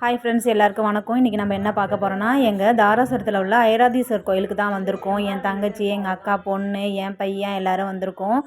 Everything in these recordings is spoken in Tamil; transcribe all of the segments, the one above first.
ஹாய் ஃப்ரெண்ட்ஸ் எல்லாருக்கும் வணக்கம். இன்றைக்கி நம்ம என்ன பார்க்க போகிறோன்னா எங்கள் தாராசுரத்தில் உள்ள ஐராதீஸ்வர் கோயிலுக்கு தான் வந்திருக்கோம். என் தங்கச்சி எங்கள் அக்கா பொண்ணு என் பையன் எல்லோரும் வந்திருக்கோம்.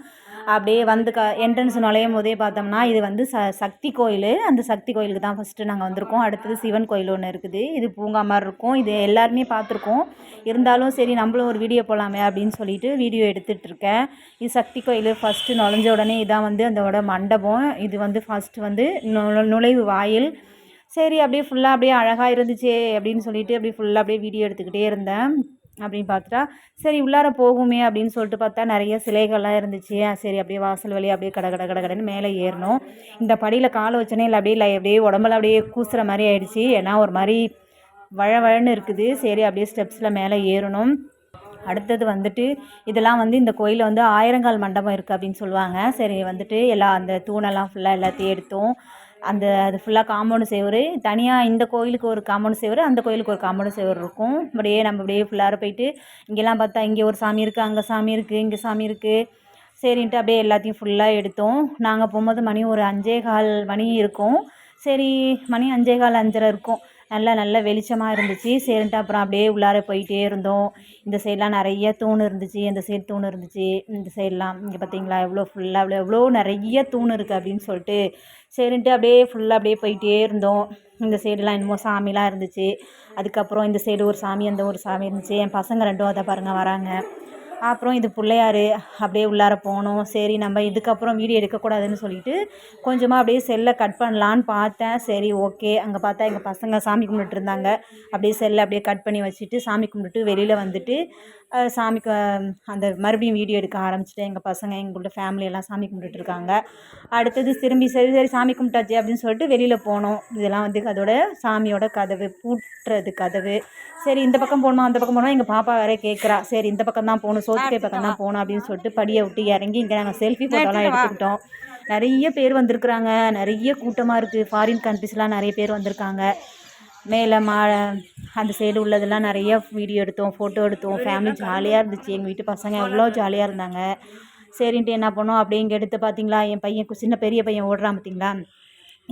அப்படியே வந்து க என்ட்ரன்ஸ் நுழையும் போதே பார்த்தோம்னா இது வந்து ச சக்தி கோயில். அந்த சக்தி கோயிலுக்கு தான் ஃபஸ்ட்டு நாங்கள் வந்திருக்கோம். அடுத்தது சிவன் கோயில் ஒன்று இருக்குது. இது பூங்கா மாதிரி இருக்கும். இது எல்லாருமே பார்த்துருக்கோம். இருந்தாலும் சரி நம்மளும் ஒரு வீடியோ போடலாமே அப்படின்னு சொல்லிட்டு வீடியோ எடுத்துகிட்டு இருக்கேன். இது சக்தி கோயில். ஃபஸ்ட்டு நுழைஞ்ச உடனே இதான் வந்து அதோட மண்டபம். இது வந்து ஃபஸ்ட்டு வந்து நு- நுழைவு வாயில். சரி அப்படியே ஃபுல்லாக அப்படியே அழகாக இருந்துச்சே அப்படின்னு சொல்லிட்டு அப்படியே ஃபுல்லாக அப்படியே வீடியோ எடுத்துக்கிட்டே இருந்தேன். அப்படின்னு பார்த்துட்டா சரி உள்ளார போகுமே அப்படின்னு சொல்லிட்டு பார்த்தா நிறைய சிலைகள்லாம் இருந்துச்சு. சரி அப்படியே வாசல் வழி அப்படியே கட கட கட கடன்னு மேலே ஏறணும் இந்த படியில் காலை வச்சோன்னே இல்லை அப்படியே லை- அப்படியே உடம்புல அப்படியே கூசுகிற மாதிரி ஆயிடுச்சு. ஏன்னா ஒரு மாதிரி வழ வழன்னு இருக்குது. சரி அப்படியே ஸ்டெப்ஸில் மேலே ஏறணும். அடுத்தது வந்துட்டு இதெல்லாம் வந்து இந்த கோயிலில் வந்து ஆயிரங்கால் மண்டபம் இருக்குது அப்படின்னு சொல்லுவாங்க. சரி வந்துட்டு எல்லா அந்த தூணெல்லாம் ஃபுல்லாக எல்லாத்தையும் எடுத்தோம். அந்த அது ஃபுல்லாக காம்பவுண்டு சேவர். தனியாக இந்த கோயிலுக்கு ஒரு காம்பவுண்டு சேவர் அந்த கோயிலுக்கு ஒரு காம்பவுண்டு சேவர் இருக்கும். அப்படியே நம்ம அப்படியே ஃபுல்லாக போயிட்டு இங்கெல்லாம் பார்த்தா இங்கே ஒரு சாமி இருக்குது அங்கே சாமி இருக்குது இங்கே சாமி இருக்குது சரின்ட்டு அப்படியே எல்லாத்தையும் ஃபுல்லாக எடுத்தோம். நாங்கள் போகும்போது மணி ஒரு அஞ்சே கால் மணி இருக்கும். சரி மணி அஞ்சே கால் அஞ்சரை இருக்கும். நல்லா நல்ல வெளிச்சமாக இருந்துச்சு. சரின்ட்டு அப்புறம் அப்படியே உள்ளார போயிட்டே இருந்தோம். இந்த சைட்லாம் நிறைய தூண் இருந்துச்சு. இந்த சைடு தூண் இருந்துச்சு. இந்த சைட்லாம் இங்கே பார்த்தீங்களா எவ்வளோ ஃபுல்லாக அவ்வளோ எவ்வளோ நிறைய தூண் இருக்குது அப்படின்னு சொல்லிட்டு சரின்ட்டு அப்படியே ஃபுல்லாக அப்படியே போயிட்டே இருந்தோம். இந்த சைடுலாம் என்னமோ சாமிலாம் இருந்துச்சு. அதுக்கப்புறம் இந்த சைடு ஒரு சாமி அந்த ஒரு சாமி இருந்துச்சு. என் பசங்க ரெண்டும் அதை பாருங்கள் வராங்க. அப்புறம் இது பிள்ளையாரு அப்படியே உள்ளார போனோம் சரி நம்ம இதுக்கப்புறம் வீடியோ எடுக்கக்கூடாதுன்னு சொல்லிட்டு கொஞ்சமாக அப்படியே செல்லை கட் பண்ணலான்னு பார்த்தேன். சரி ஓகே. அங்கே பார்த்தா எங்கள் பசங்க சாமி கும்பிட்டுட்டு இருந்தாங்க. அப்படியே செல்லை அப்படியே கட் பண்ணி வச்சுட்டு சாமி கும்பிட்டுட்டு வெளியில் வந்துட்டு சாமிக்கு அந்த மறுபடியும் வீடியோ எடுக்க ஆரம்பிச்சிட்டேன் எங்கள் பசங்க எங்களோட ஃபேமிலி எல்லாம் சாமி கும்பிட்டுட்டு இருக்காங்க. அடுத்தது திரும்பி சரி சரி சாமி கும்பிட்டாச்சு அப்படின்னு சொல்லிட்டு வெளியில் போனோம். இதெல்லாம் வந்து அதோட சாமியோட கதவு பூட்டுறது கதவு. சரி இந்த பக்கம் போகணுமா அந்த பக்கம் போகணுமா எங்கள் பாப்பா வேற கேட்குறா சரி இந்த பக்கம் தான் போகணும் சோத்துக்கை பக்கம் தான் போகணும் அப்படின்னு சொல்லிட்டு படியை விட்டு இறங்கி இங்கே நாங்கள் செல்ஃபி ஃபோட்டோலாம் எடுத்துக்கிட்டோம். நிறைய பேர் வந்திருக்குறாங்க. நிறைய கூட்டமாக இருக்குது ஃபாரின் கண்ட்ரிஸ்லாம் நிறைய பேர் வந்திருக்காங்க. மேலே மா அந்த சைடு உள்ளதெல்லாம் நிறைய வீடியோ எடுத்தோம் ஃபோட்டோ எடுத்தோம். ஃபேமிலி ஜாலியாக இருந்துச்சு. எங்கள் வீட்டு பசங்க எவ்வளோ ஜாலியாக இருந்தாங்க. சரின்ட்டு என்ன பண்ணோம்? அப்படியே இங்கே எடுத்து பார்த்தீங்களா என் பையன் சின்ன பெரிய பையன் ஓடுறான் பார்த்தீங்களா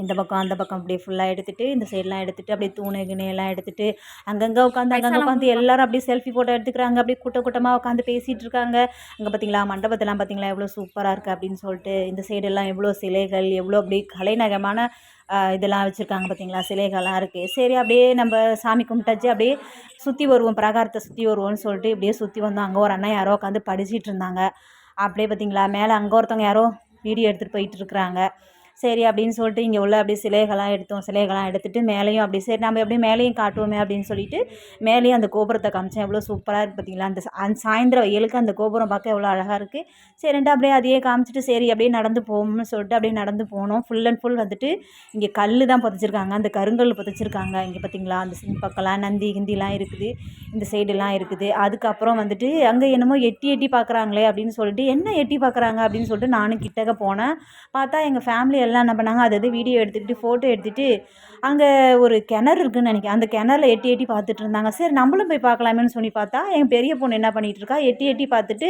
இந்த பக்கம் அந்த பக்கம் அப்படியே ஃபுல்லாக எடுத்துட்டு இந்த சைட்லாம் எடுத்துட்டு அப்படியே தூணு கிணு எல்லாம் எடுத்துட்டு அங்கங்கே உட்காந்து அங்கங்கே உட்காந்து எல்லாரும் அப்படியே செல்ஃபி ஃபோட்டோ எடுத்துக்கிறாங்க. அப்படியே கூட்ட கூட்டமாக உட்காந்து பேசிகிட்டு இருக்காங்க. அங்கே பார்த்தீங்களா மண்டபத்தெல்லாம் பார்த்தீங்களா எவ்வளோ சூப்பராக இருக்குது அப்படின்னு சொல்லிட்டு இந்த சைடெல்லாம் எவ்வளோ சிலைகள் எவ்வளோ அப்படியே கலைநகமான இதெல்லாம் வச்சுருக்காங்க பார்த்தீங்களா சிலைகள்லாம் இருக்குது சரி அப்படியே நம்ம சாமி கும்பிட்டாச்சு. அப்படியே சுற்றி வருவோம். பிரகாரத்தை சுற்றி வருவோம்னு சொல்லிட்டு இப்படியே சுற்றி வந்தோம் அங்கே ஒரு அண்ணன் யாரோ உட்காந்து படிச்சிட்டு இருந்தாங்க. அப்படியே பார்த்தீங்களா மேலே அங்கே ஒருத்தவங்க யாரோ வீடியோ எடுத்துகிட்டு போயிட்டு இருக்கிறாங்க. சரி அப்படின்னு சொல்லிட்டு இங்கே உள்ள அப்படியே சிலைகள்லாம் எடுத்தோம். சிலைகள்லாம் எடுத்துகிட்டு மேலேயும் அப்படி சரி நம்ம அப்படியே மேலேயும் காட்டுவோமே அப்படின்னு சொல்லிட்டு மேலேயும் அந்த கோபுரத்தை காமிச்சேன். எவ்வளோ சூப்பராக இருக்குது பார்த்தீங்களா அந்த சா- அந்த சாயந்தரம் வெயிலுக்கு அந்த கோபுரம் பார்க்க எவ்வளோ அழகாக இருக்குது சரின்ட்டு அப்படியே அதையே காமிச்சிட்டு சரி அப்படியே நடந்து போகும்னு சொல்லிட்டு அப்படியே நடந்து போனோம். ஃபுல் அண்ட் ஃபுல் வந்துட்டு இங்கே கல் தான் புதைச்சிருக்காங்க. அந்த கருங்கல் புதைச்சிருக்காங்க இங்கே பார்த்தீங்களா அந்த பக்கம்லாம் நந்தி கிந்திலாம் இருக்குது. இந்த சைடெல்லாம் இருக்குது. அதுக்கப்புறம் வந்துட்டு அங்கே என்னமோ எட்டி எட்டி பார்க்குறாங்களே அப்படின்னு சொல்லிட்டு என்ன எட்டி பார்க்குறாங்க? அப்படின்னு சொல்லிட்டு நானும் கிட்டக்க போனேன். பார்த்தா எங்கள் ஃபேமிலி எல்லாம் என்ன பண்ணாங்க? அது வீடியோ எடுத்துக்கிட்டு ஃபோட்டோ எடுத்துகிட்டு அங்கே ஒரு கிணறு இருக்குன்னு நினைக்கிறேன். அந்த கிணறுல எட்டி எட்டி பார்த்துட்டு இருந்தாங்க. சரி நம்மளும் போய் பார்க்கலாமேன்னு சொல்லி பார்த்தா என் பெரிய பொண்ணு என்ன பண்ணிட்டு இருக்கா? எட்டி எட்டி பார்த்துட்டு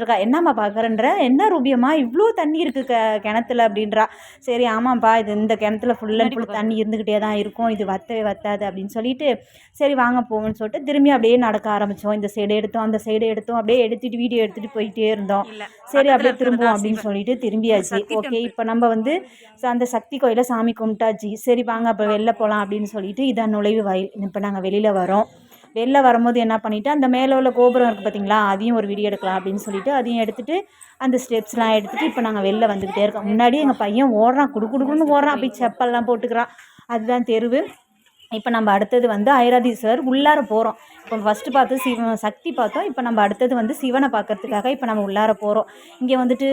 இருக்கா. என்னம்மா பார்க்குறன்ற? என்ன ரூபியம்மா? இவ்வளோ தண்ணி இருக்குது க கிணத்துல அப்படின்றா. சரி ஆமாம்ப்பா இது இந்த கிணத்துல ஃபுல் அண்ட் ஃபுல் தண்ணி இருந்துக்கிட்டே தான் இருக்கும். இது வத்தவே வத்தாது அப்படின்னு சொல்லிட்டு சரி வாங்க போவோம்னு சொல்லிட்டு திரும்பி அப்படியே நடக்க ஆரம்பித்தோம் இந்த சைடு எடுத்தோம் அந்த சைடு எடுத்தோம். அப்படியே எடுத்துகிட்டு வீடியோ எடுத்துகிட்டு போயிட்டே இருந்தோம். சரி அப்படியே திரும்புவோம் அப்படின்னு சொல்லிட்டு திரும்பியாச்சு. ஓகே இப்போ நம்ம வந்து அந்த சக்தி கோயிலை சாமி கும்பிட்டாச்சு. சரி வாங்க அப்போ வெளில போகலாம் அப்படின்னு சொல்லிட்டு இதான் நுழைவு வாயில். இப்போ நாங்கள் வெளியில் வரோம். வெளில வரும்போது என்ன பண்ணிவிட்டு அந்த மேலே உள்ள கோபுரம் இருக்குது பார்த்தீங்களா அதையும் ஒரு வீடியோ எடுக்கலாம் அப்படின்னு சொல்லிட்டு அதையும் எடுத்துகிட்டு அந்த ஸ்டெப்ஸ்லாம் எடுத்துகிட்டு இப்போ நாங்கள் வெளில வந்துக்கிட்டே இருக்கோம். முன்னாடி எங்கள் பையன் ஓடுறான் குடு குடுக்குன்னு ஓடுறான். அப்படி செப்பல்லாம் போட்டுக்கிறான். அதுதான் தெருவு. இப்போ நம்ம அடுத்தது வந்து ஐராதீஸ்வரர் உள்ளார போகிறோம் இப்போ ஃபஸ்ட்டு பார்த்து சிவ சக்தி பார்த்தோம். இப்போ நம்ம அடுத்தது வந்து சிவனை பார்க்கறதுக்காக இப்போ நம்ம உள்ளார போகிறோம் இங்கே வந்துட்டு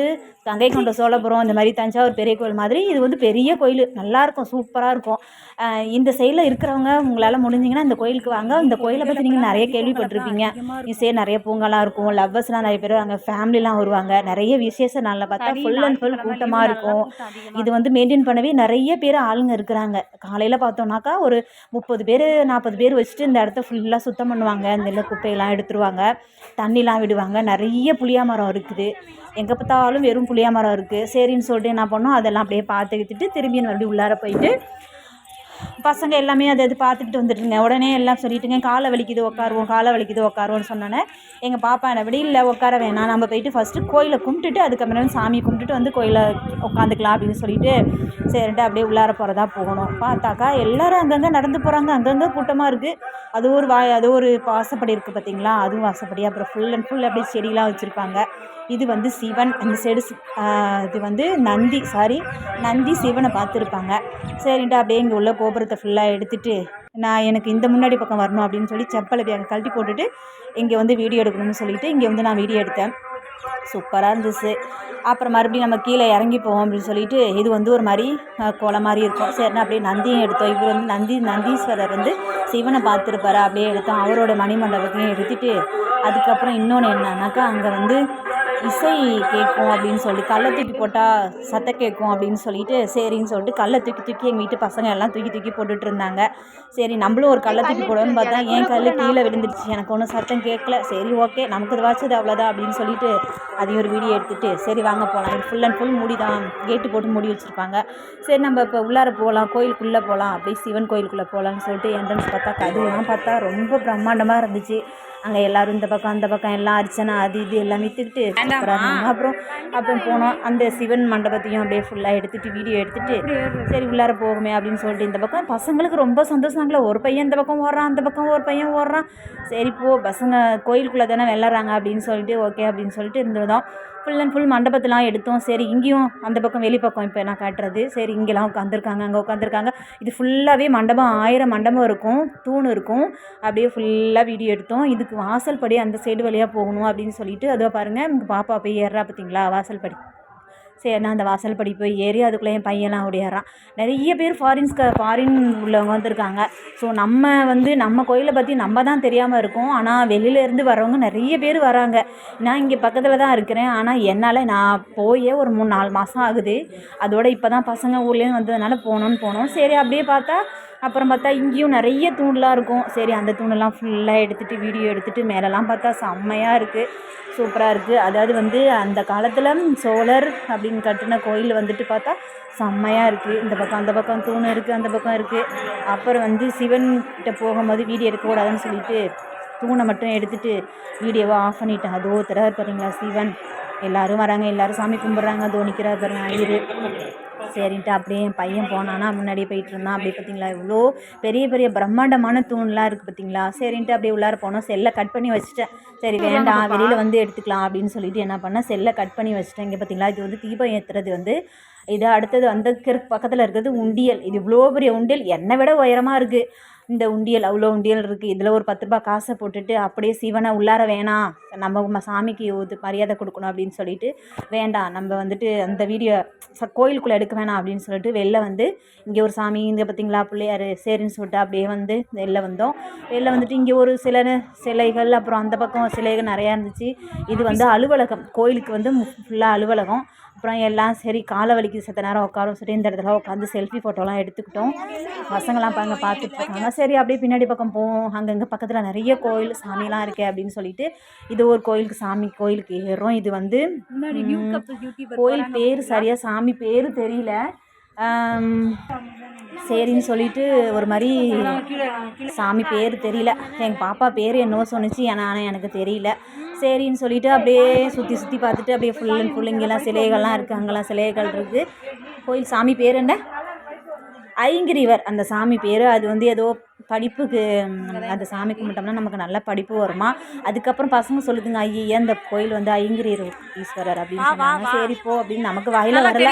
கங்கை கொண்ட சோழபுரம் இந்த மாதிரி தஞ்சாவூர் பெரிய கோயில் மாதிரி இது வந்து பெரிய கோயில். நல்லாயிருக்கும் சூப்பராக இருக்கும். இந்த சைடில் இருக்கிறவங்க உங்களால் முடிஞ்சிங்கன்னா இந்த கோயிலுக்கு வாங்க. இந்த கோயிலை பற்றி நீங்கள் நிறைய கேள்விப்பட்டிருப்பீங்க. இசை நிறைய பூங்கெல்லாம் இருக்கும். லவ்வர்ஸ்லாம் நிறைய பேர் அங்கே ஃபேமிலிலாம் வருவாங்க. நிறைய விசேஷ நாளில் பார்த்தா ஃபுல் அண்ட் ஃபுல் கூட்டமாக இருக்கும். இது வந்து மெயின்டைன் பண்ணவே நிறைய பேர் ஆளுங்க இருக்கிறாங்க. காலையில் பார்த்தோம்னாக்கா ஒரு முப்பது பேர் நாற்பது பேர் வச்சுட்டு இந்த இடத்த ஃபுல்லாக சுத்தம் பண்ணுவாங்க. இந்த இல்லை குப்பையெல்லாம் எடுத்துருவாங்க. தண்ணிலாம் விடுவாங்க. நிறைய புளியா மரம் இருக்குது. எங்கே பார்த்தாலும் வெறும் புளியா மரம் இருக்குது சரின்னு சொல்லிட்டு என்ன பண்ணோம்? அதெல்லாம் அப்படியே பார்த்துக்கிட்டு திரும்பி மறுபடியும் உள்ளார போயிட்டு பசங்க எல்லாமே அதை அது பார்த்துக்கிட்டு வந்துட்டுருங்க. உடனே எல்லாம் சொல்லிட்டுங்க காலை வலிக்குது உட்காருவோம் காலை வலிக்குது உட்காருவோம்னு சொன்னோன்னே எங்கள் பாப்பா என்ன விட இல்லை உட்கார வேணாம். நம்ம போயிட்டு ஃபஸ்ட்டு கோயிலை கும்பிட்டுட்டு அதுக்கப்புறம் சாமி கும்பிட்டுட்டு வந்து கோயிலை உட்காந்துக்கலாம் அப்படின்னு சொல்லிட்டு சரிட்டு அப்படியே உள்ளார போகிறதா போகணும். பார்த்தாக்கா எல்லாரும் அங்கங்கே நடந்து போகிறாங்க அங்கங்கே கூட்டமாக இருக்குது அது ஒரு வா அது ஒரு வாசப்படி இருக்குது பார்த்தீங்களா அதுவும் வாசப்படி. அப்புறம் ஃபுல் அண்ட் ஃபுல் அப்படியே செடிலாம் வச்சுருப்பாங்க. இது வந்து சிவன் அந்த சைடு இது வந்து நந்தி சாரி நந்தி சிவனை பார்த்துருப்பாங்க. சரின்ட்டு அப்படியே இங்கே உள்ள கோபுரத்தை ஃபுல்லாக எடுத்துகிட்டு நான் எனக்கு இந்த முன்னாடி பக்கம் வரணும் அப்படின்னு சொல்லி செப்பலை போய் அங்கே கழட்டி போட்டுட்டு இங்கே வந்து வீடியோ எடுக்கணும்னு சொல்லிட்டு இங்கே வந்து நான் வீடியோ எடுத்தேன். சூப்பராக இருந்துச்சு. அப்புறம் மறுபடியும் நம்ம கீழே இறங்கி போவோம் அப்படின்னு சொல்லிட்டு இது வந்து ஒரு மாதிரி குளம் மாதிரி இருக்கும். சரிண்ணா அப்படியே நந்தியும் எடுத்தோம். இவர் வந்து நந்தி நந்தீஸ்வரர் வந்து சிவனை பார்த்துருப்பாரு. அப்படியே எடுத்தோம். அவரோட மணிமண்டபத்தையும் எடுத்துகிட்டு அதுக்கப்புறம் இன்னொன்று என்னன்னாக்கா அங்கே வந்து இசை கேட்கும் அப்படின்னு சொல்லி கல்லை தூக்கி போட்டால் சத்தம் கேட்கும் அப்படின்னு சொல்லிட்டு சரின்னு சொல்லிட்டு கல்லை தூக்கி தூக்கி எங்கள் வீட்டு பசங்க எல்லாம் தூக்கி தூக்கி போட்டுட்டு இருந்தாங்க. சரி நம்மளும் ஒரு கல்லை தூக்கி போடுவோம்னு பார்த்தா என் கல் கீழே விழுந்துருச்சு எனக்கு ஒன்றும் சத்தம் கேட்கல. சரி ஓகே நமக்கு இது வாச்சது அவ்வளோதான் அப்படின்னு சொல்லிட்டு அதையும் ஒரு வீடியோ எடுத்துகிட்டு சரி வாங்க போகலாம் இது ஃபுல் அண்ட் ஃபுல் மூடி தான் கேட்டு போட்டு மூடி வச்சுருப்பாங்க. சரி நம்ம இப்போ உள்ளார போகலாம் கோயிலுக்குள்ளே போகலாம் அப்படியே சிவன் கோயிலுக்குள்ளே போகலான்னு சொல்லிட்டு என்ட்ரன்ஸ் பார்த்தா கதையெல்லாம் பார்த்தா ரொம்ப பிரம்மாண்டமாக இருந்துச்சு. அங்கே எல்லோரும் இந்த பக்கம் அந்த பக்கம் எல்லாம் அர்ச்சனை அது இது எல்லாம் விற்றுக்கிட்டு அப்புறம் அப்புறம் போனோம். அந்த சிவன் மண்டபத்தையும் அப்படியே ஃபுல்லாக எடுத்துகிட்டு வீடியோ எடுத்துகிட்டு சரி உள்ளார போகுமே அப்படின்னு சொல்லிட்டு இந்த பக்கம். பசங்களுக்கு ரொம்ப சந்தோஷங்கள ஒரு பையன் இந்த பக்கம் ஓடுறான் அந்த பக்கம் ஒரு பையன் ஓடுறான். சரி போ பசங்க கோயிலுக்குள்ளே தானே விளாட்றாங்க அப்படின்னு சொல்லிட்டு ஓகே அப்படின்னு சொல்லிட்டு இருந்ததுதான். ஃபுல் அண்ட் ஃபுல் மண்டபத்தெலாம் எடுத்தோம். சரி இங்கேயும் அந்த பக்கம் வெளிப்பக்கம் இப்போ நான் காட்டுறது. சரி இங்கெல்லாம் உட்காந்துருக்காங்க அங்கே உட்காந்துருக்காங்க இது ஃபுல்லாகவே மண்டபம் ஆயிரம் மண்டபம் இருக்கும் தூண் இருக்கும். அப்படியே ஃபுல்லாக வீடியோ எடுத்தோம். இதுக்கு வாசல் படி அந்த சைடு வழியாக போகணும் அப்படின்னு சொல்லிட்டு அதோ பாருங்கள் பாப்பா போய் ஏறா பார்த்தீங்களா வாசல் படி. சரி நான் அந்த வாசல் படி போய் ஏறி அதுக்குள்ளே என் பையன்லாம் ஓடிடுறான் நிறைய பேர் ஃபாரின்ஸ்க்கு ஃபாரின் உள்ளவங்க வந்திருக்காங்க. ஸோ நம்ம வந்து நம்ம கோயிலை பற்றி நம்ம தான் தெரியாமல் இருக்கோம். ஆனால் வெளியிலேருந்து வரவங்க நிறைய பேர் வராங்க. நான் இங்கே பக்கத்தில் தான் இருக்கிறேன். ஆனால் என்னால் நான் போயே ஒரு மூணு நாலு மாதம் ஆகுது. அதோட இப்போ தான் பசங்க ஊர்லேருந்து வந்ததுனால போகணுன்னு போனோம். சரி அப்படியே பார்த்தா அப்புறம் பார்த்தா இங்கேயும் நிறைய தூண்லாம் இருக்கும். சரி அந்த தூணெல்லாம் ஃபுல்லாக எடுத்துகிட்டு வீடியோ எடுத்துகிட்டு மேலெலாம் பார்த்தா செம்மையாக இருக்குது சூப்பராக இருக்குது அதாவது வந்து அந்த காலத்தில் சோழர் அப்படின்னு கட்டின கோயில் வந்துட்டு பார்த்தா செம்மையாக இருக்குது இந்த பக்கம் அந்த பக்கம் தூண் இருக்குது அந்த பக்கம் இருக்குது அப்புறம் வந்து சிவன்கிட்ட போகும்போது வீடியோ எடுக்கக்கூடாதுன்னு சொல்லிட்டு தூணை மட்டும் எடுத்துகிட்டு வீடியோவை ஆஃப் பண்ணிட்டேன். அதோ தடவை பாருங்களா சிவன். எல்லோரும் வராங்க எல்லோரும் சாமி கும்பிட்றாங்க அதோ நிற்கிறார் பாருங்க ஐயர் சரின்ட்டு அப்படியே என் பையன் போனானா முன்னாடியே போயிட்டு இருந்தான். அப்படியே பார்த்தீங்களா இவ்வளோ பெரிய பெரிய பிரம்மாண்டமான தூண்லாம் இருக்குது பார்த்தீங்களா சரின்ட்டு அப்படியே உள்ளார போனோம். செல்லை கட் பண்ணி வச்சுட்டேன். சரி வேண்டாம். வெளியில் வந்து எடுத்துக்கலாம் அப்படின்னு சொல்லிட்டு என்ன பண்ணேன்? செல்லை கட் பண்ணி வச்சுட்டேன். இங்கே பார்த்தீங்களா இது வந்து தீபம் ஏற்றுறது வந்து இது அடுத்தது அந்த பக்கத்தில் இருக்கிறது உண்டியல். இது இவ்வளோ பெரிய உண்டியல். என்னை விட உயரமாக இருக்குது இந்த உண்டியல் அவ்வளோ உண்டியல் இருக்குது இதில் ஒரு பத்து ரூபா காசை போட்டுட்டு அப்படியே சிவனை உள்ளார வேணாம். நம்ம சாமிக்கு இது மரியாதை கொடுக்கணும் அப்படின்னு சொல்லிட்டு வேண்டாம். நம்ம வந்துட்டு அந்த வீடியோ கோயிலுக்குள்ளே எடுக்க வேணாம் அப்படின்னு சொல்லிட்டு வெளில வந்து இங்கே ஒரு சாமி இங்கே பார்த்தீங்களா பிள்ளையார் சரின்னு சொல்லிட்டு அப்படியே வந்து வெளில வந்தோம். வெளில வந்துட்டு இங்கே ஒரு சில சிலைகள் அப்புறம் அந்த பக்கம் சிலைகள் நிறையா இருந்துச்சு. இது வந்து அலுவலகம். கோயிலுக்கு வந்து ஃபுல்லாக அலுவலகம். அப்புறம் எல்லாம் சரி காலை வலிக்கு செத்த நேரம் உட்காரும் சரி இந்த இடத்துல உட்காந்து செல்ஃபி ஃபோட்டோலாம் எடுத்துக்கிட்டோம். பசங்களாம் பாருங்க பார்த்துட்டு இருக்காங்க. சரி அப்படியே பின்னாடி பக்கம் போவோம். அங்கங்கே பக்கத்தில் நிறைய கோயில் சாமிலாம் இருக்கே அப்படின்னு சொல்லிட்டு இது ஒரு கோயிலுக்கு சாமி கோயிலுக்கு ஏறுறோம். இது வந்து கோயில் பேர் சரியாக சாமி பேர் தெரியல. சரின்னு சொல்லிட்டு ஒரு மாதிரி சாமி பேர் தெரியல. எங்கள் பாப்பா பேர் என்னவோ சொன்னிச்சு. ஆனால் எனக்கு தெரியல. சரின்னு சொல்லிட்டு அப்படியே சுற்றி சுற்றி பார்த்துட்டு அப்படியே ஃபுல் அண்ட் ஃபுல் இங்கெல்லாம் சிலைகள்லாம் இருக்குது அங்கெல்லாம் சிலைகள் இருக்குது கோயில் சாமி பேர் என்ன? ஐங்கிரிவர். அந்த சாமி பேர். அது வந்து ஏதோ படிப்புக்கு அந்த சாமி கும்பிட்டோம்னா நமக்கு நல்ல படிப்பு வருமா? அதுக்கப்புறம் பசங்க சொல்லுதுங்க ஐயா இந்த கோயில் வந்து ஐங்கிரி ஈஸ்வரர்? அப்படின்னு சொன்னாங்க. சரி போ அப்படின்னு நமக்கு வாயில வரல.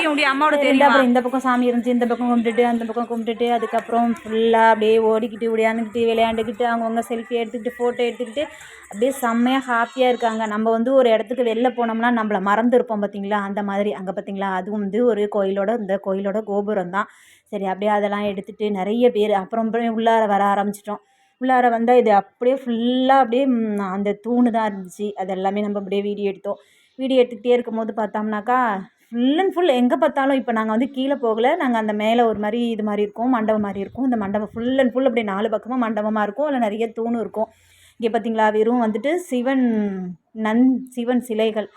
அப்புறம் இந்த பக்கம் சாமி இருந்துச்சு இந்த பக்கம் கும்பிட்டுட்டு அந்த பக்கம் கும்பிட்டுட்டு அதுக்கப்புறம் ஃபுல்லாக அப்படியே ஓடிக்கிட்டு ஓடியாந்துக்கிட்டு விளையாண்டுக்கிட்டு அவங்கவுங்க செல்ஃபி எடுத்துக்கிட்டு ஃபோட்டோ எடுத்துக்கிட்டு அப்படியே செம்மையாக ஹாப்பியாக இருக்காங்க. நம்ம வந்து ஒரு இடத்துக்கு வெளில போனோம்னா நம்மளை மறந்துருப்போம் பார்த்தீங்களா அந்த மாதிரி. அங்கே பார்த்தீங்களா அதுவும் வந்து ஒரு கோயிலோட இந்த கோயிலோட கோபுரம் தான் சரி அப்படியே அதெல்லாம் எடுத்துகிட்டு நிறைய பேர் அப்புறம் அப்புறம் உள்ளார வர ஆரம்பிச்சிட்டோம். உள்ளார வந்தால் இது அப்படியே ஃபுல்லாக அப்படியே அந்த தூணு தான் இருந்துச்சு. அது எல்லாமே நம்ம அப்படியே வீடியோ எடுத்தோம். வீடியோ எடுத்துக்கிட்டே இருக்கும்போது பார்த்தோம்னாக்கா ஃபுல் அண்ட் ஃபுல் எங்கே பார்த்தாலும் இப்போ நாங்கள் வந்து கீழே போகலை. நாங்கள் அந்த மேலே ஒரு மாதிரி இது மாதிரி இருக்கும் மண்டபம் மாதிரி இருக்கும். இந்த மண்டபம் ஃபுல் அண்ட் ஃபுல் அப்படியே நாலு பக்கமும் மண்டபமாக இருக்கும். அதில் நிறைய தூணு இருக்கும். இங்கே பார்த்தீங்களா வெறும் வந்துட்டு சிவன் நன் சிவன் சிலைகள்.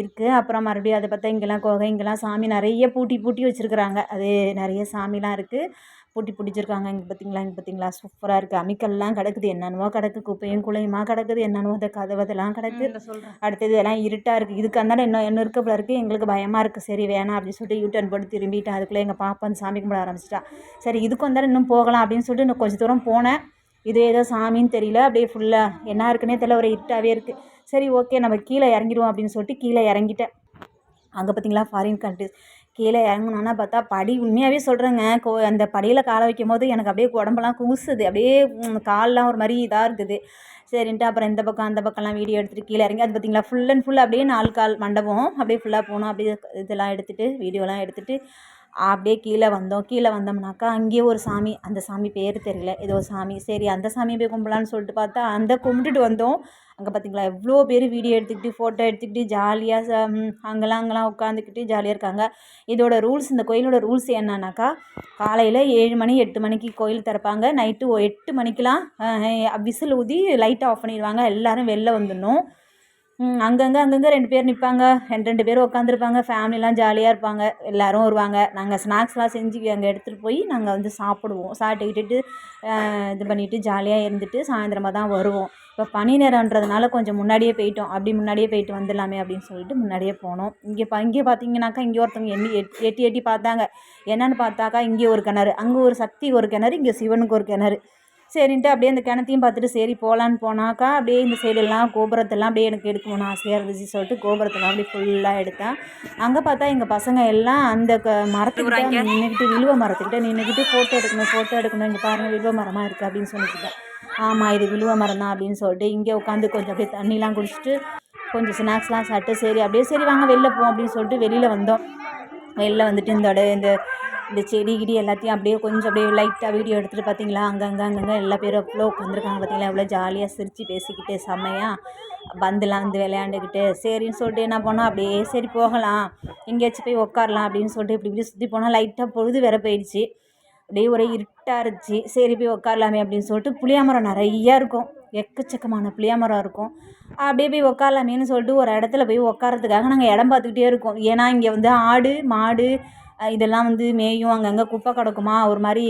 இருக்குது அப்புறம் மறுபடியும் அதை பார்த்தா இங்கெல்லாம் குகை இங்கெல்லாம் சாமி நிறைய பூட்டி பூட்டி வச்சுருக்குறாங்க. அது நிறைய சாமிலாம் இருக்குது பூட்டி பிடிச்சிருக்காங்க இங்கே பார்த்தீங்களா இங்கே பார்த்தீங்களா? சூப்பராக இருக்குது அமிக்கல்லாம் கிடக்குது. என்னென்னமோ கிடக்கு. குப்பையும் குலையுமா கிடக்குது. என்னென்னமோ இந்த கதவதெல்லாம் கிடக்கு. அடுத்தது எல்லாம் இருட்டாக இருக்குது இதுக்கு அந்தாண்ட இன்னும் இன்னும் இருக்க போல இருக்குது எங்களுக்கு பயமாக இருக்குது சரி வேணாம் அப்படின்னு சொல்லிட்டு யூட்டர்ன் போட்டு திரும்பிட்டு அதுக்குள்ளே எங்கள் பாப்பா வந்து சாமி கும்பிட ஆரம்பிச்சிட்டா. சரி இதுக்கு வந்தாலும் இன்னும் போகலாம் அப்படின்னு சொல்லிட்டு இன்னும் கொஞ்சம் தூரம் போனேன். இது ஏதோ சாமின்னு தெரியல. அப்படியே ஃபுல்லாக என்ன இருக்குன்னே தெரியல. ஒரு இருட்டாகவே இருக்குது சரி ஓகே நம்ம கீழே இறங்கிடுவோம் அப்படின்னு சொல்லிட்டு கீழே இறங்கிட்டேன். அங்கே பார்த்தீங்களா ஃபாரின் கண்ட்ரிஸ் கீழே இறங்கணுன்னா பார்த்தா படி உண்மையாகவே சொல்கிறேங்க கோ அந்த படியில் காலை வைக்கும் போது எனக்கு அப்படியே உடம்பெல்லாம் கூசுது அப்படியே கால்லாம் ஒரு மாதிரி இதாக இருக்குது சரின்ட்டு அப்புறம் இந்த பக்கம் அந்த பக்கம்லாம் வீடியோ எடுத்துகிட்டு கீழே இறங்கி அது பார்த்தீங்களா ஃபுல் அண்ட் ஃபுல் அப்படியே நாலு கால் மண்டபம். அப்படியே ஃபுல்லாக போனோம். அப்படியே இதெல்லாம் எடுத்துகிட்டு வீடியோலாம் எடுத்துகிட்டு அப்படியே கீழே வந்தோம். கீழே வந்தோம்னாக்கா அங்கேயே ஒரு சாமி அந்த சாமி பேர் தெரியல. ஏதோ ஒரு சாமி. சரி அந்த சாமியை போய் கும்பலான்னு சொல்லிட்டு பார்த்தா அந்த கும்பிட்டுட்டு வந்தோம். அங்கே பார்த்தீங்களா எவ்வளோ பேர் வீடியோ எடுத்துக்கிட்டு ஃபோட்டோ எடுத்துக்கிட்டு ஜாலியாக அங்கெல்லாம் அங்கெல்லாம் உட்காந்துக்கிட்டு ஜாலியாக இருக்காங்க. இதோட ரூல்ஸ் இந்த கோயிலோட ரூல்ஸ் என்னன்னாக்கா காலையில் ஏழு மணி எட்டு மணிக்கு கோயில் திறப்பாங்க. நைட்டு எட்டு மணிக்கெலாம் விசில் ஊதி லைட்டை ஆஃப் பண்ணிடுவாங்க. எல்லோரும் வெளில வந்துடணும். அங்கங்கே அங்கங்கே ரெண்டு பேர் நிற்பாங்க ரெண்டு ரெண்டு பேர் உட்காந்துருப்பாங்க ஃபேமிலிலாம் ஜாலியாக இருப்பாங்க. எல்லோரும் வருவாங்க. நாங்கள் ஸ்நாக்ஸ்லாம் செஞ்சு அங்கே எடுத்துகிட்டு போய் நாங்கள் வந்து சாப்பிடுவோம். சாப்பிட்டுக்கிட்டு இது பண்ணிவிட்டு ஜாலியாக இருந்துட்டு சாயந்தரமாக தான் வருவோம். இப்போ பனி நேரம்ன்றதுனால கொஞ்சம் முன்னாடியே போயிட்டோம். அப்படி முன்னாடியே போயிட்டு வந்துடலாமே அப்படின்னு சொல்லிட்டு முன்னாடியே போனோம். இங்கே பா இங்கே பார்த்தீங்கன்னாக்கா இங்கே ஒருத்தவங்க எண்ணி எட்டி எட்டி எட்டி பார்த்தாங்க. என்னென்னு பார்த்தாக்கா இங்கே ஒரு கிணறு அங்கே ஒரு சக்தி ஒரு கிணறு இங்கே சிவனுக்கு ஒரு கிணறு. சரின்ட்டு அப்படியே அந்த கிணத்தையும் பார்த்துட்டு சரி போகலான்னு போனாக்கா அப்படியே இந்த சைடெல்லாம் கோபுரத்தெல்லாம் அப்படியே எனக்கு எடுக்கணும்னு ஆசையாக இருந்துச்சு சொல்லிட்டு கோபுரத்தெல்லாம் அப்படியே ஃபுல்லாக எடுத்தேன். அங்கே பார்த்தா எங்கள் பசங்க எல்லாம் அந்த க மரத்துக்கிட்ட நின்றுக்கிட்டு விழுவ மரத்துக்கிட்ட நின்றுக்கிட்டு ஃபோட்டோ எடுக்கணும் ஃபோட்டோ எடுக்கணும் இங்கே பாருங்கள் விழுவ மரமாக இருக்குது அப்படின்னு சொல்லிக்கிட்டேன் ஆமாம் இது விழுவ மரம் தான் அப்படின்னு சொல்லிட்டு இங்கே உட்காந்து கொஞ்சம் அப்படியே தண்ணிலாம் குடிச்சிட்டு கொஞ்சம் ஸ்நாக்ஸ்லாம் சாப்பிட்டு சரி அப்படியே சரி வாங்க வெளில போவோம் அப்படின்னு சொல்லிட்டு வெளியில் வந்தோம். வெளில வந்துட்டு இந்த இந்த இந்த செடி கிடி எல்லாத்தையும் அப்படியே கொஞ்சம் அப்படியே லைட்டாக வீடியோ எடுத்துகிட்டு பார்த்தீங்களா அங்கங்கே அங்கங்கே எல்லா பேரும் அவ்வளோ உட்காந்துருக்காங்க பார்த்தீங்களா எவ்வளோ ஜாலியாக சிரித்து பேசிக்கிட்டு செம்மையாக பந்துலாம் வந்து விளையாண்டுக்கிட்டு. சரின்னு சொல்லிட்டு என்ன பண்ணோம்? அப்படியே சரி போகலாம். எங்கேயாச்சும் போய் உட்காரலாம் அப்படின்னு சொல்லிட்டு இப்படி இப்படி சுற்றி போனால் லைட்டாக பொழுது வேற போயிடுச்சு. அப்படியே ஒரே இருட்டாக இருந்துச்சு. சரி போய் உட்காரலாமே அப்படின்னு சொல்லிட்டு புளியாமரம் நிறையா இருக்கும். எக்கச்சக்கமான புளியாமரம் இருக்கும். அப்படியே போய் உட்காரலாமேன்னு சொல்லிட்டு ஒரு இடத்துல போய் உட்காரத்துக்காக நாங்கள் இடம் பார்த்துக்கிட்டே இருக்கோம். ஏன்னா இங்கே வந்து ஆடு மாடு இதெல்லாம் வந்து மேயும் அங்கங்கே குப்பை கிடக்குமா? ஒரு மாதிரி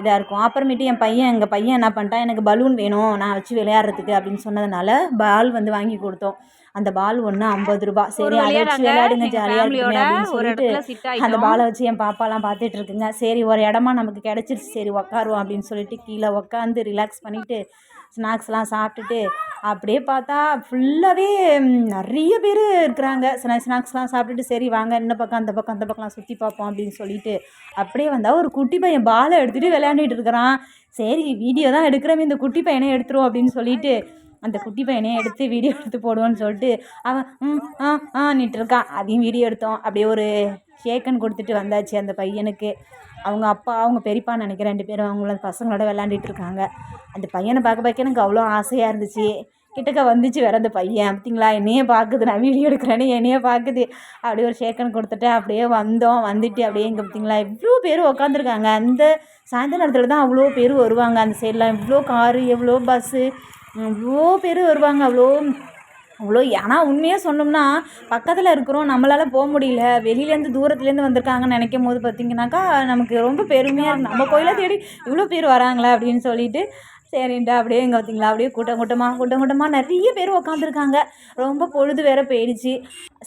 இதாக இருக்கும். அப்புறமேட்டு என் பையன் எங்கள் பையன் என்ன பண்ணிட்டான் எனக்கு பலூன் வேணும் நான் வச்சு விளையாடுறதுக்கு அப்படின்னு சொன்னதுனால பால் வந்து வாங்கி கொடுத்தோம். அந்த பால் ஒன்று ஐம்பது ரூபா. சரி அதை வச்சு விளையாடுங்க ஜாலியாக இருக்குமே அப்படின்னு சொல்லிட்டு அந்த பாலை வச்சு என் பாப்பாலாம் பார்த்துட்டு இருக்குங்க. சரி ஒரு இடமா நமக்கு கிடச்சிருச்சு. சரி உக்காருவோம் அப்படின்னு சொல்லிட்டு கீழே உக்காந்து ரிலாக்ஸ் பண்ணிவிட்டு ஸ்நாக்ஸ்லாம் சாப்பிட்டுட்டு அப்படியே பார்த்தா ஃபுல்லாகவே நிறைய பேர் இருக்கிறாங்க. ஸ்நாக்ஸ்லாம் சாப்பிட்டுட்டு சரி வாங்க இந்த பக்கம் அந்த பக்கம் அந்த பக்கம்லாம் சுற்றி பார்ப்போம் அப்படின்னு சொல்லிட்டு அப்படியே வந்தால் ஒரு குட்டி பையன் பாலை எடுத்துகிட்டு விளையாண்டுட்டு இருக்கிறான். சரி வீடியோ தான் எடுக்கிறோமே இந்த குட்டி பையனை எடுத்துருவோம் அப்படின்னு சொல்லிட்டு அந்த குட்டி பையனே எடுத்து வீடியோ எடுத்து போடுவோன்னு சொல்லிட்டு அவன் ம் ஆ ஆ இருக்கான். அதையும் வீடியோ எடுத்தோம். அப்படியே ஒரு ஷேக்கன் கொடுத்துட்டு வந்தாச்சு அந்த பையனுக்கு. அவங்க அப்பா அவங்க பெரியப்பா நினைக்கிறேன் ரெண்டு பேரும் அவங்கள பசங்களோட விளாண்டுட்டு இருக்காங்க. அந்த பையனை பார்க்க பார்க்க எனக்கு அவ்வளோ ஆசையாக இருந்துச்சு. கிட்டக்க வந்துச்சு வேற அந்த பையன். பார்த்தீங்களா என்னையே பார்க்குது. நான் வீடியோ எடுக்கிறேன்னு என்னையே பார்க்குது. அப்படியே ஒரு ஷேக்கன் கொடுத்துட்டு அப்படியே வந்தோம். வந்துட்டு அப்படியே இங்கே பார்த்தீங்களா இவ்வளோ பேர் உட்காந்துருக்காங்க அந்த சாயந்தர நேரத்தில் தான் அவ்வளோ பேர் வருவாங்க. அந்த சைட்லாம் இவ்வளோ காரு எவ்வளோ பஸ்ஸு அவ்வளோ பேர் வருவாங்க. அவ்வளோ அவ்வளோ ஆனால் உண்மையாக சொன்னோம்னா பக்கத்தில் இருக்கிறோம் நம்மளால் போக முடியல. வெளியிலேருந்து தூரத்துலேருந்து வந்திருக்காங்கன்னு நினைக்கும் போது பார்த்தீங்கன்னாக்கா நமக்கு ரொம்ப பெருமையாக இருக்கு. நம்ம கோயிலை தேடி இவ்வளோ பேர் வராங்களா அப்படின்னு சொல்லிட்டு சரின்ட்டு அப்படியே இங்கே பார்த்தீங்களா அப்படியே கூட்டம் கூட்டமாக கூட்டம் கூட்டமாக நிறைய பேர் உட்காந்துருக்காங்க ரொம்ப பொழுது வேற போயிடுச்சு.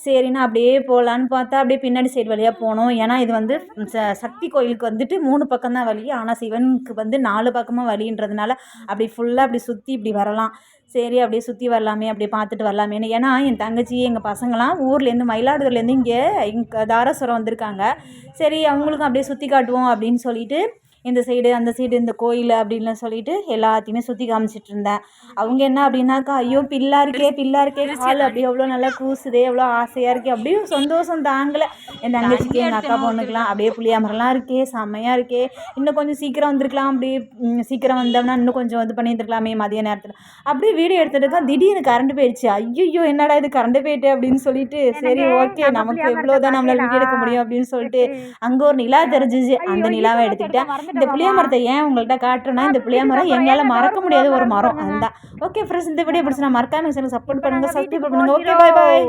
சரின்னு அப்படியே போகலான்னு பார்த்தா அப்படியே பின்னாடி சைடு வழியாக போனோம். ஏன்னா இது வந்து ச- சக்தி கோயிலுக்கு வந்துட்டு மூணு பக்கம் தான் வழி. ஆனால் சிவனுக்கு வந்து நாலு பக்கமாக வழின்றதுனால அப்படி ஃபுல்லாக அப்படி சுற்றி இப்படி வரலாம். சரி அப்படியே சுற்றி வரலாமே அப்படியே பார்த்துட்டு வரலாமேன்னு. ஏன்னா என் தங்கச்சி எங்கள் பசங்களாம் ஊர்லேருந்து மயிலாடுதுறையிலேருந்து இங்கே இங்கே தாராசுரம் வந்திருக்காங்க. சரி அவங்களுக்கும் அப்படியே சுற்றி காட்டுவோம் அப்படின்னு சொல்லிட்டு இந்த சைடு அந்த சைடு இந்த கோயில் அப்படின்லாம் சொல்லிட்டு எல்லாத்தையுமே சுற்றி காமிச்சிட்டு இருந்தேன் அவங்க என்ன அப்படின்னாக்கா ஐயோ பில்லா இருக்கே பில்லா இருக்கே கால் அப்படியே எவ்வளோ நல்லா கூசுதே எவ்வளோ ஆசையாக இருக்கே அப்படியே சந்தோஷம் தாங்கலை. என் தங்கச்சிக்கு எங்கள் அக்கா பொண்ணுக்கெலாம் அப்படியே புளியாமரெலாம் இருக்கே செம்மையாக இருக்கே. இன்னும் கொஞ்சம் சீக்கிரம் வந்திருக்கலாம் அப்படியே சீக்கிரம் வந்தோம்னா இன்னும் கொஞ்சம் இது பண்ணியிருந்துருக்கலாமே மதிய நேரத்தில். அப்படியே வீடியோ எடுத்துட்டு திடீர்னு கரண்ட் போயிடுச்சு. ஐயோ என்னடா இது கரண்ட் போயிட்டு அப்படின்னு சொல்லிட்டு சரி ஓகே நமக்கு இவ்வளோதான் நம்மளால வீடியோ எடுக்க முடியும் அப்படின்னு சொல்லிட்டு அங்கே ஒரு நிலா தெரிஞ்சிச்சு. அந்த நிலாவை எடுத்துக்கிட்டேன். இந்த புளிய மரத்தை ஏன் உங்கள்கிட்ட காட்டுறேன்னா இந்த புளிய மரம் எங்களால் மறக்க முடியாத ஒரு மரம். அதுதான் ஓகே ஃப்ரெண்ட்ஸ் இந்த வீடியோ பிடிச்சி நான் மறக்காம சப்போர்ட் பண்ணுங்க. சப்ஸ்கிரைப் பண்ணுங்க. ஓகே பாய் பாய்